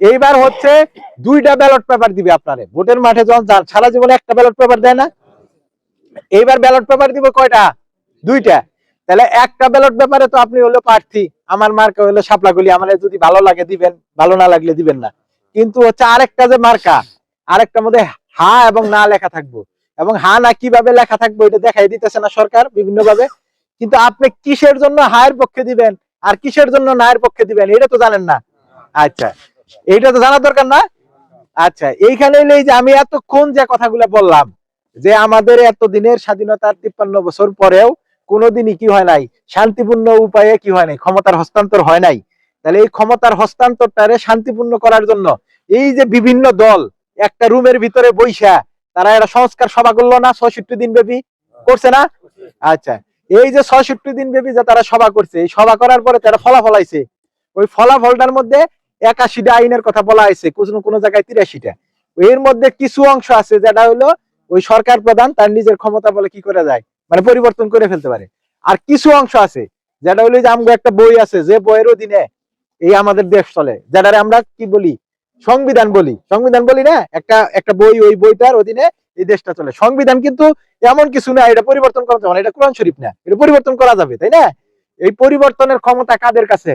এইবার হচ্ছে দুইটা ব্যালট পেপার দিবে আপনারে। ভোটের মাঠে যখন সারা জীবনে একটা ব্যালট পেপার দেয় না, এইবার ব্যালট পেপার দিব কয়টা? দুইটা। তাহলে একটা ব্যালট পেপারে তো আপনি হলো প্রার্থী, আমার মার্কা হলো সাপলাগুলি আমার যদি ভালো লাগে দিবেন, ভালো না লাগলে দিবেন না। কিন্তু হচ্ছে আরেকটা যে মার্কা আরেকটার মধ্যে হা এবং না লেখা থাকব। এবং হা না কীভাবে লেখা থাকব এটা দেখাই দিতেছে না সরকার বিভিন্ন ভাবে কিন্তু আপনি কিসের জন্য হায়ের পক্ষে দিবেন আর কিসের জন্য নায়ের পক্ষে দিবেন, এটা তো জানেন না। আচ্ছা। এইটা তো জানার দরকার না? আচ্ছা এইখানে হলো এই যে আমি এতক্ষণ যে কথাগুলো বললাম, যে আমাদের এত দিনের স্বাধীনতার তিপ্পান্ন বছর পরেও কোনোদিনই কি হয় নাই? শান্তিপূর্ণ উপায়ে কি হয় নাই? ক্ষমতার হস্তান্তর হয় নাই। তাহলে এই ক্ষমতার হস্তান্তরটারে শান্তিপূর্ণ করার জন্য এই যে বিভিন্ন দল একটা রুমের ভিতরে বৈশা তারা একটা সংস্কার সভা করল না? ছয়ষট্টি দিন ব্যাপী করছে না? আচ্ছা এই যে ছয়ষট্টি দিন ব্যাপী যে তারা সভা করছে, এই সভা করার পরে তারা ফলাফল আইছে। ওই ফলাফলটার মধ্যে একাশিটা আইনের কথা বলা হয়েছে, কোনো কোনো জায়গায় তিরাশিটা। এর মধ্যে কিছু অংশ আছে যেটা হলো ওই সরকার প্রধান তার নিজের ক্ষমতা বলে কি করে যায় মানে পরিবর্তন করে ফেলতে পারে। আর কিছু অংশ আছে যেটা হলো যে আমগো একটা বই আছে, যে বইয়ের অধীনে এই আমাদের দেশ চলে, যেটারে আমরা কি বলি? সংবিধান বলি। সংবিধান বলি না, একটা একটা বই ওই বইটার অধীনে এই দেশটা চলে। সংবিধান কিন্তু এমন কিছু না, এটা পরিবর্তন করা যাবে না, এটা কোরআন শরীফ না, এটা পরিবর্তন করা যাবে, তাই না? এই পরিবর্তনের ক্ষমতা কাদের কাছে?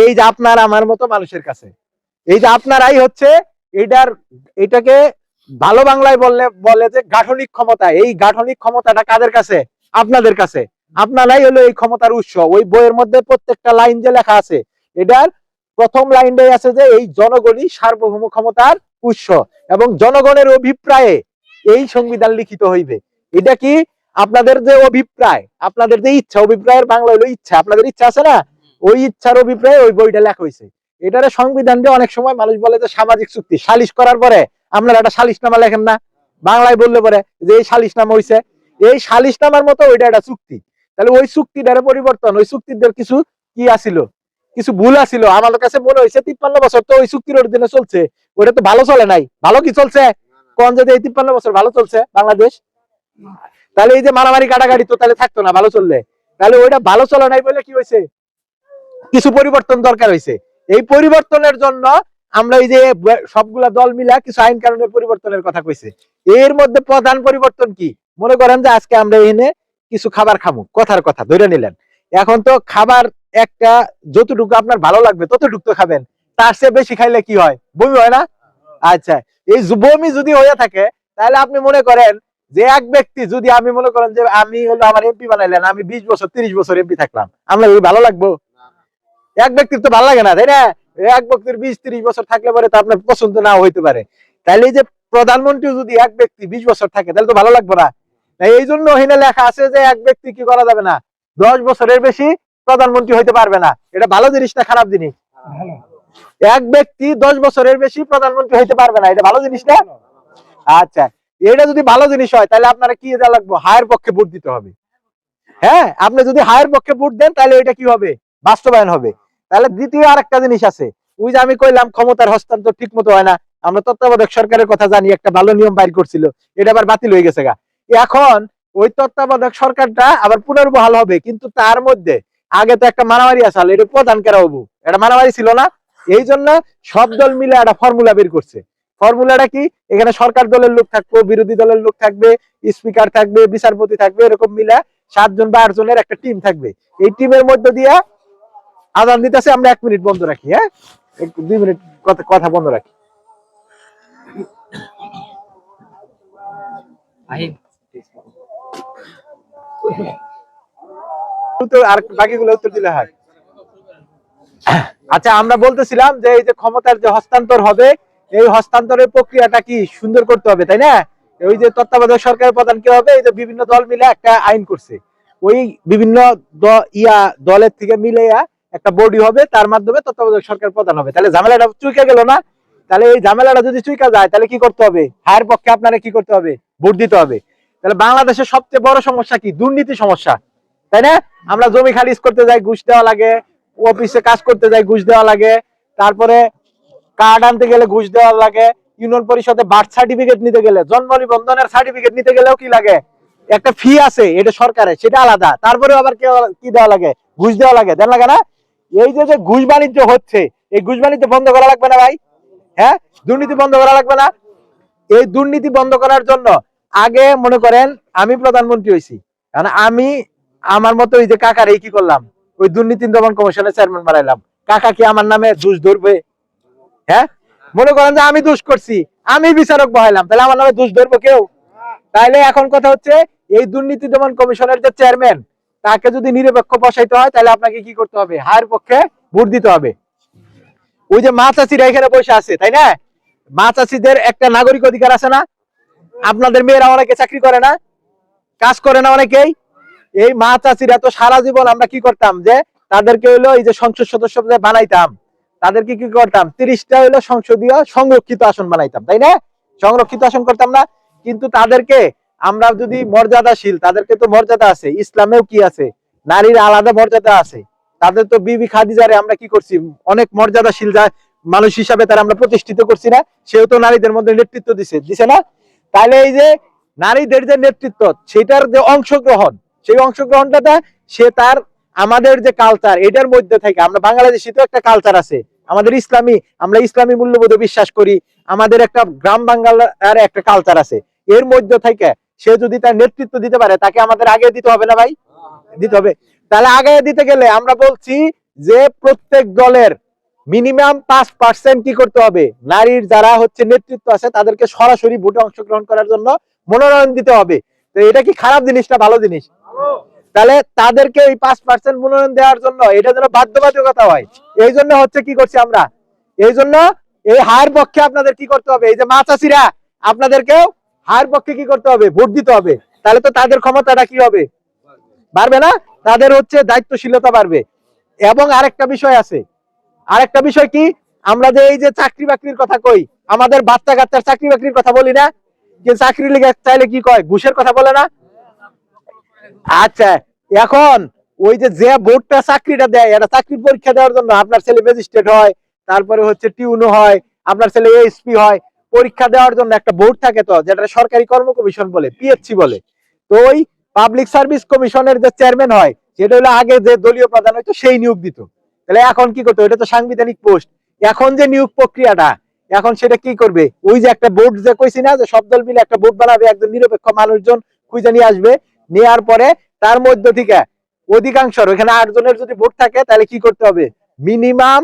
এই যে আপনার আমার মতো মানুষের কাছে, এই যে আপনারাই হচ্ছে এইটার এটাকে ভালো বাংলায় বললে, বলে যে গাঠনিক ক্ষমতা। এই গাঠনিক ক্ষমতাটা কাদের কাছে? আপনাদের কাছে। আপনারাই হলো এই ক্ষমতার উৎস। ওই বইয়ের মধ্যে প্রত্যেকটা লাইন যে লেখা আছে, এটার প্রথম লাইনটাই আছে যে এই জনগণই সার্বভৌম ক্ষমতার উৎস এবং জনগণের অভিপ্রায়ে এই সংবিধান লিখিত হইবে। এটা কি আপনাদের যে অভিপ্রায়, আপনাদের যে ইচ্ছা, অভিপ্রায়ের বাংলা হলো ইচ্ছা। আপনাদের ইচ্ছা আছে না? ওই ইচ্ছার অভিপ্রায়ে ওই বইটা লেখা হয়েছে এটারে সংবিধানটা অনেক সময় মানুষ বলে যে সামাজিক চুক্তি, সালিশ করার পরে আপনারা একটা সালিশনামা লেখেন না। বাংলায় বললে পরে যে এই সালিশনামা হইছে, এই সালিশনামার মতো ওইটা একটা চুক্তি। তাহলে ওই চুক্তিটারে পরিবর্তন, ওই চুক্তিদের কিছু কি আছিল? কিছু ভুল আছিল? আমার কাছে মনে হয়েছে তিপ্পান্ন বছর তো ওই চুক্তির অধীনে চলছে। ওইটা তো ভালো চলে নাই। ভালো কি চলছে? কোন যদি এই তিপ্পান্ন বছর ভালো চলছে বাংলাদেশ? তাহলে এই যে মারামারি, কাটাকাটি তো তাহলে থাকতো না, ভালো চললে। তাহলে ওইটা ভালো চলে নাই বলে কি হয়েছে কিছু পরিবর্তন দরকার হয়েছে এই পরিবর্তনের জন্য আমরা এই যে সবগুলা দল মিলা কিছু আইন কানুনের পরিবর্তনের কথা কইছে। এর মধ্যে প্রধান পরিবর্তন কি? মনে করেন যে আজকে আমরা এখানে কিছু খাবার খামু। কথার কথা ধরে নিলেন। এখন তো খাবার একটা যতটুকু আপনার ভালো লাগবে, ততটুকু তো খাবেন। তার চেয়ে বেশি খাইলে কি হয়? বমি হয় না? আচ্ছা এই বমি যদি হয়ে থাকে, তাহলে আপনি মনে করেন যে এক ব্যক্তি যদি আমি মনে করেন যে আমি হলো আমার এমপি বানাইলেন, আমি বিশ বছর, তিরিশ বছর এমপি থাকলাম, আমরা ভালো লাগবো? এক ব্যক্তির তো ভালো লাগে না তাই না? এক ব্যক্তির বিশ তিরিশ বছর থাকলে পরে তো আপনার পছন্দ নাও হইতে পারে। তাহলে এই যে প্রধানমন্ত্রী যদি এক ব্যক্তি বিশ বছর থাকে তাহলে তো ভালো লাগবে না। এই জন্য ওখানে লেখা আছে যে এক ব্যক্তি কি করা যাবে না? দশ বছরের বেশি প্রধানমন্ত্রী হইতে পারবে না। এটা ভালো জিনিস না খারাপ জিনিস? এক ব্যক্তি দশ বছরের বেশি প্রধানমন্ত্রী হইতে পারবে না এটা ভালো জিনিস না? আচ্ছা এটা যদি ভালো জিনিস হয় তাহলে আপনারা কি দেওয়া লাগবে? হায়ের পক্ষে ভোট দিতে হবে। হ্যাঁ আপনি যদি হায়ের পক্ষে ভোট দেন তাহলে এটা কি হবে? বাস্তবায়ন হবে। তাহলে দ্বিতীয় আরেকটা জিনিস আছে। ওই যে আমি কইলাম ক্ষমতার হস্তান্তর ঠিক মতো হয় না। আমরা তত্ত্বাবধায়ক সরকারের কথা জানি, একটা ভালো নিয়ম বাইর করছিল। এটা আবার বাতিল হয়ে গেছে গা। এখন ওই তত্ত্বাবধায়ক সরকারটা আবার পুনর্বহাল হবে, কিন্তু তার মধ্যে আগে তো একটা মারামারি আসলে এটা প্রধান কেরা হব? এটা মারামারি ছিল না। এই জন্য সব দল মিলে একটা ফর্মুলা বের করছে। ফর্মুলাটা কি? এখানে সরকার দলের লোক থাকবে, বিরোধী দলের লোক থাকবে স্পিকার থাকবে, বিচারপতি থাকবে, এরকম মিলে সাতজন বা আটজনের একটা টিম থাকবে। এই টিমের মধ্যে দিয়ে আদান দিতেছে আমরা এক মিনিট বন্ধ রাখি হ্যাঁ? দুই মিনিট কথা কথা বন্ধ রাখি। আর বাকিগুলো উত্তর দিলে হয়। আচ্ছা আমরা বলতেছিলাম যে এই যে ক্ষমতার যে হস্তান্তর হবে এই হস্তান্তরের প্রক্রিয়াটা কি সুন্দর করতে হবে তাই না? ওই যে তত্ত্বাবধায়ক সরকারের প্রধান কি হবে? এই যে বিভিন্ন দল মিলে একটা আইন করছে। ওই বিভিন্ন ইয়া দলের থেকে মিলে একটা বডি হবে, তার মাধ্যমে তত্ত্বাবধায়ক সরকার প্রধান হবে। তাহলে ঝামেলাটা চুইকা গেল না? তাহলে এই ঝামেলাটা যদি চুইকা যায়, তাহলে কি করতে হবে? হায়ের পক্ষে আপনারা কি করতে হবে? ভোট দিতে হবে। তাহলে বাংলাদেশের সবচেয়ে বড় সমস্যা কি? দুর্নীতি সমস্যা। তাই না? আমরা জমি খালিজ করতে যাই, ঘুষ দেওয়া লাগে। অফিসে কাজ করতে যাই, ঘুষ দেওয়া লাগে। তারপরে কার্ড আনতে গেলে ঘুষ দেওয়া লাগে। ইউনিয়ন পরিষদে বার্থ সার্টিফিকেট নিতে গেলে, জন্ম নিবন্ধনের সার্টিফিকেট নিতে গেলেও কি লাগে? একটা ফি আছে, এটা সরকারের, সেটা আলাদা। তারপরে আবার কি দেওয়া লাগে? ঘুষ দেওয়া লাগে। দেন লাগে না? এই যে যে ঘুষ বাণিজ্য হচ্ছে, এই ঘুষবাণী তো বন্ধ করা লাগবে না ভাই? হ্যাঁ? দুর্নীতি বন্ধ করা লাগবে না? এই দুর্নীতি বন্ধ করার জন্য আগে মনে করেন আমি প্রধানমন্ত্রী হয়েছি। কারণ আমি, আমার মতো ওই যে কাকার এই কি করলাম? ওই দুর্নীতি দমন কমিশনের চেয়ারম্যান বানাইলাম। কাকা কি আমার নামে দোষ ধরবে? হ্যাঁ? মনে করেন যে আমি দোষ করছি, আমি বিচারক বহাইলাম, তাহলে আমার নামে দোষ ধরবো কেউ? তাইলে এখন কথা হচ্ছে, এই দুর্নীতি দমন কমিশনের যে চেয়ারম্যান তাকে যদি নিরপেক্ষ বসাইতে হয়, তাহলে আপনাকে কি করতে হবে? হায়ের পক্ষে ভোট দিতে হবে। ওই যে মা চাষিরা এখানে বসে আছে, তাই না? মা চাষিদের একটা নাগরিক অধিকার আছে না? আপনাদের মেয়েরা অনেকে চাকরি করে না, কাজ করে না অনেকেই। এই মা চাষিরা তো সারা জীবন আমরা কি করতাম যে, তাদেরকে হইল এই যে সংসদ সদস্য বানাইতাম, তাদেরকে কি করতাম? তিরিশটা হইল সংসদীয় সংরক্ষিত আসন বানাইতাম, তাই না? সংরক্ষিত আসন করতাম না, কিন্তু তাদেরকে আমরা যদি মর্যাদাশীল, তাদেরকে তো মর্যাদা আছে, ইসলামেও কি আছে? নারীর আলাদা মর্যাদা আছে। তাদের তো বিবি খাদিজারে আমরা কি করছি? অনেক মর্যাদাশীল যা মানুষ হিসাবে তারা আমরা প্রতিষ্ঠিত করছি না, সেও তো নারীদের মধ্যে নেতৃত্ব দিছে দিছে না? তাহলে এই যে নারীদের যে নেতৃত্ব, সেটার যে অংশগ্রহণ, সেই অংশগ্রহণটা সে তার আমাদের যে কালচার এটার মধ্যে থেকে, আমরা বাংলাদেশি তো একটা কালচার আছে, আমাদের ইসলামী, আমরা ইসলামী মূল্যবোধে বিশ্বাস করি, আমাদের একটা গ্রাম বাংলার একটা কালচার আছে, এর মধ্যে থেকে সে যদি তার নেতৃত্ব দিতে পারে, তাকে আমাদের আগে দিতে হবে না ভাই? দিতে হবে। তাহলে আগে দিতে গেলে আমরা বলছি যে প্রত্যেক দলের মিনিমাম পাঁচ পার্সেন্ট কি করতে হবে? নারীর যারা হচ্ছে নেতৃত্ব আছে, তাদেরকে সরাসরি ভোটে অংশগ্রহণ করার জন্য মনোনয়ন দিতে হবে। তো এটা কি খারাপ জিনিস না ভালো জিনিস? তাহলে তাদেরকে এই পাঁচ পার্সেন্ট মনোনয়ন দেওয়ার জন্য এটা যেন বাধ্যবাধকতা হয়। এই জন্য হচ্ছে কি করছি আমরা? এই জন্য এই হায়ের পক্ষে আপনাদের কি করতে হবে? এই যে মা চাষিরা, আপনাদেরকেও হায়ের পক্ষে কি করতে হবে? ভোট দিতে হবে। তাহলে তো তাদের ক্ষমতাটা কি হবে? বাড়বে না? তাদের হচ্ছে দায়িত্বশীলতা বাড়বে। এবং আরেকটা বিষয় আছে। আরেকটা বিষয় কি? আমরা যে এই যে চাকরি বাকরির কথা কই, আমাদের বাচ্চা কাচ্চার চাকরি বাকরির কথা বলি না? যে চাকরি লেগে চাইলে কি কয়? ঘুষের কথা বলে না? আচ্ছা এখন ওই যে যে বোর্ডটা চাকরিটা দেয়, এটা চাকরির পরীক্ষা দেওয়ার জন্য আপনার ছেলে ম্যাজিস্ট্রেট হয়, তারপরে হচ্ছে টিউনো হয়, আপনার ছেলে এসপি হয় পরীক্ষা দেওয়ার জন্য একটা বোর্ড থাকে তো যেটা সরকারি কর্ম কমিশন বলে পিএসসি বলে। তো ওই পাবলিক সার্ভিস কমিশনের যে চেয়ারম্যান হয়, সেটা হলো আগে যে দলীয় প্রধান হইতো, সেই নিয়োগ দিত। তাহলে এখন কি করতো এটা তো সাংবিধানিক পোস্ট। এখন যে নিয়োগ প্রক্রিয়াটা, এখন সেটা কি করবে? ওই যে একটা বোর্ড যে কইছি না, যে সব দল মিলে একটা বোর্ড বানাবে, একজন নিরপেক্ষ মানুষজন খুঁজে নিয়ে আসবে নেওয়ার পরে তার মধ্য থেকে অধিকাংশ ওখানে আট জনের যদি ভোট থাকে, তাহলে কি করতে হবে? মিনিমাম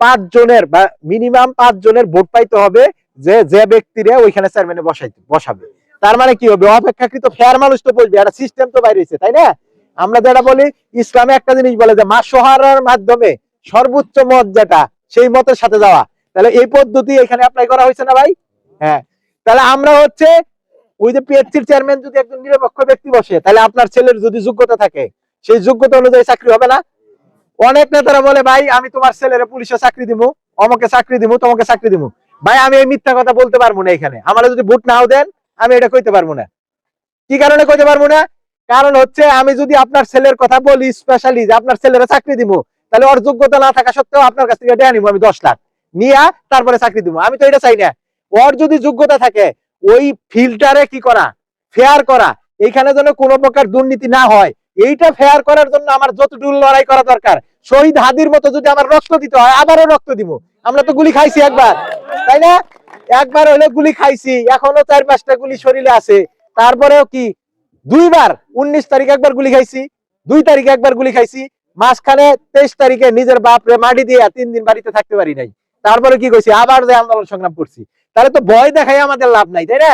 পাঁচ জনের বা মিনিমাম পাঁচ জনের ভোট পাইতে হবে যে যে ব্যক্তিরা ওইখানে চেয়ারম্যানে বসাইতে, বসাবে। তার মানে কি হবে? অপেক্ষাকৃত ফেয়ার মানুষ তো বলবে একটা সিস্টেম তো বাইরে হয়েছে তাই না? আমরা যেটা বলি, ইসলামে একটা জিনিস বলে যে মাস সহারার মাধ্যমে সর্বোচ্চ মত যেটা, সেই মতের সাথে যাওয়া। তাহলে এই পদ্ধতি এখানে অ্যাপ্লাই করা হয়েছে না ভাই? হ্যাঁ। তাহলে আমরা হচ্ছে, ওই যে পিএসসির চেয়ারম্যান যদি একজন নিরপেক্ষ ব্যক্তি বসে, তাহলে আপনার ছেলের যদি যোগ্যতা থাকে, সেই যোগ্যতা অনুযায়ী চাকরি হবে না? অনেক নেতারা বলে, ভাই, আমি তোমার ছেলের পুলিশে চাকরি দিব অমকে চাকরি দিব তোমাকে চাকরি দিব ভাই, আমি এই মিথ্যা কথা বলতে পারব না এখানে। আমার যদি ভোট নাও দেন, আমি এটা কইতে পারব না। কি কারণে কইতে পারব না? কারণ হচ্ছে আমি যদি আপনার ছেলের কথা বলি স্পেশালি যে আপনার ছেলেরা চাকরি দিব তাহলে ওর যোগ্যতা না থাকা সত্ত্বেও আপনার কাছ থেকে দেয়া নিবো আমি দশ লাখ। নিয়া তারপরে চাকরি দিব আমি তো এটা চাই না। ওর যদি যোগ্যতা থাকে, ওই ফিল্টারে কি করা? ফেয়ার করা। এইখানে যেন কোনো প্রকার দুর্নীতি না হয়। এইটা ফেয়ার করার জন্য আমার যতটুকু লড়াই করা দরকার শহীদ হাদির মতো যদি আমার রক্ত দিতে হয়, আবারও রক্ত দিব। আমরা তো গুলি খাইছি একবার, তাই না? একবার হলে গুলি খাইছি, এখনও চার পাঁচটা গুলি শরীরে আছে। তারপরেও কি? দুইবার, উনিশ তারিখ একবার গুলি খাইছি, দুই তারিখে একবার গুলি খাইছি, মাঝখানে তেইশ তারিখে নিজের বাপরে মাটি দিয়ে তিন দিন বাড়িতে থাকতে পারি নাই। তারপরে কি কইছি? আবার যে আন্দোলন সংগ্রাম করছি। তাহলে তো ভয় দেখাই আমাদের লাভ নাই, তাই না?